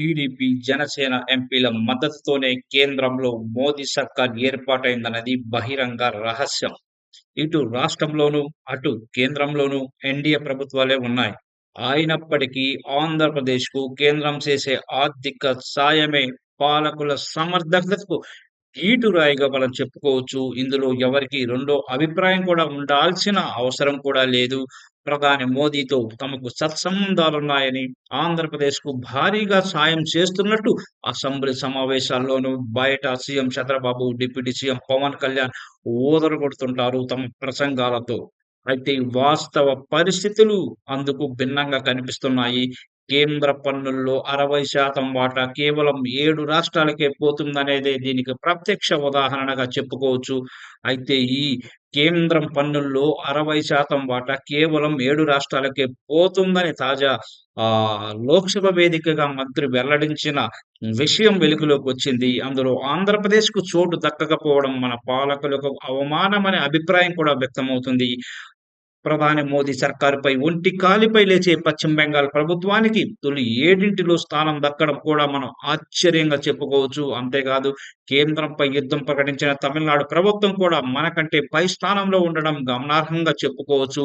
TDP, Janasena ఎంపీల మద్దతుతోనే కేంద్రంలో మోదీ సర్కార్ ఏర్పాటైందన్నది బహిరంగ రహస్యం. ఇటు రాష్ట్రంలోనూ, అటు కేంద్రంలోనూ ఎన్డీఏ ప్రభుత్వాలే ఉన్నాయి. అయినప్పటికీ ఆంధ్రప్రదేశ్‌కు కేంద్రం చేసే ఆర్థిక సాయమే పాలకుల సమర్థతకు ఈటురాయిగా మనం చెప్పుకోవచ్చు. ఇందులో ఎవరికి రెండో అభిప్రాయం కూడా ఉండాల్సిన అవసరం కూడా లేదు. ప్రధాని మోదీతో తమకు సత్సంబంధాలున్నాయని, ఆంధ్రప్రదేశ్‌కు భారీగా సాయం చేస్తున్నట్టు అసెంబ్లీ సమావేశాల్లోనూ, బయట CM Chandrababu, deputy CM Pawan Kalyan ఊదరగొడుతుంటారు తమ ప్రసంగాలతో. అయితే వాస్తవ పరిస్థితులు అందుకు భిన్నంగా కనిపిస్తున్నాయి. కేంద్ర పన్నుల్లో అరవై శాతం వాటా కేవలం ఏడు రాష్ట్రాలకే పోతుందనేదే దీనికి ప్రత్యక్ష ఉదాహరణగా చెప్పుకోవచ్చు. అయితే ఈ కేంద్రం పన్నుల్లో అరవై శాతం వాటా కేవలం ఏడు రాష్ట్రాలకే పోతుందని తాజా ఆ లోక్సభ వేదికగా మంత్రి వెల్లడించిన విషయం వెలుగులోకి వచ్చింది అందులో ఆంధ్రప్రదేశ్‌కు చోటు దక్కకపోవడం మన పాలకులకు అవమానమనే అభిప్రాయం కూడా వ్యక్తమవుతుంది. ప్రధాని మోదీ సర్కారుపై ఒంటి కాలిపై లేచే పశ్చిమ బెంగాల్ ప్రభుత్వానికి తొలి ఏడింటిలో స్థానం దక్కడం కూడా మనం ఆశ్చర్యంగా చెప్పుకోవచ్చు. అంతేకాదు కేంద్రంపై యుద్ధం ప్రకటించిన తమిళనాడు ప్రభుత్వం కూడా మనకంటే పై స్థానంలో ఉండడం గమనార్హంగా చెప్పుకోవచ్చు.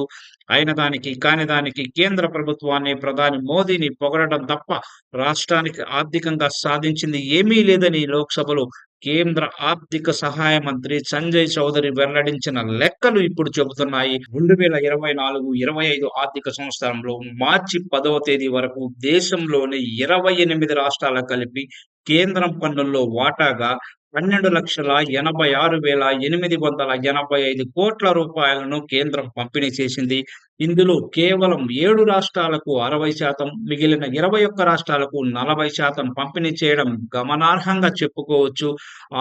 అయిన దానికి కాని దానికి కేంద్ర ప్రభుత్వాన్ని, ప్రధాని మోదీని పొగడటం తప్ప రాష్ట్రానికి ఆర్థికంగా సాధించింది ఏమీ లేదని లోక్సభలో కేంద్ర ఆర్థిక సహాయ మంత్రి సంజయ్ చౌదరి వెల్లడించిన లెక్కలు ఇప్పుడు చెబుతున్నాయి. 2024, 25 ఆర్థిక సంవత్సరంలో మార్చి పదవ తేదీ వరకు దేశంలోని ఇరవై ఎనిమిది రాష్ట్రాల కలిపి కేంద్రం పన్నుల్లో వాటాగా పన్నెండు లక్షల ఎనభై ఆరు వేల ఎనిమిది వందల ఎనభై ఐదు కోట్ల రూపాయలను కేంద్రం పంపిణీ చేసింది. ఇందులో కేవలం ఏడు రాష్ట్రాలకు అరవై శాతం, మిగిలిన ఇరవై ఒక్క రాష్ట్రాలకు నలభై శాతం పంపిణీ చేయడం గమనార్హంగా చెప్పుకోవచ్చు.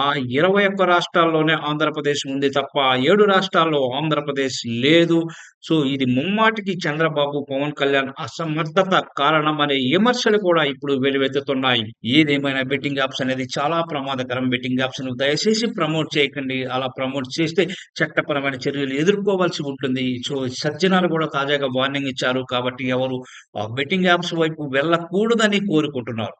ఆ ఇరవై ఒక్క రాష్ట్రాల్లోనే ఆంధ్రప్రదేశ్ ఉంది తప్ప ఆ ఏడు రాష్ట్రాల్లో ఆంధ్రప్రదేశ్ లేదు. సో ఇది ముమ్మాటికి చంద్రబాబు, పవన్ కళ్యాణ్ అసమర్థత కారణం అనే విమర్శలు కూడా ఇప్పుడు వెలువెత్తుతున్నాయి ఏదేమైనా బెట్టింగ్ యాప్స్ అనేది చాలా ప్రమాదకరం. బెట్టింగ్ ఆప్షన్ దయచేసి ప్రమోట్ చేయకండి. అలా ప్రమోట్ చేస్తే చట్టపరమైన చర్యలు ఎదుర్కోవాల్సి ఉంటుంది. సో సజ్జనాలు కూడా తాజాగా వార్నింగ్ ఇచ్చారు. కాబట్టి ఎవరు ఆ బెట్టింగ్ యాప్స్ వైపు వెళ్ళకూడదని కోరుకుంటున్నారు.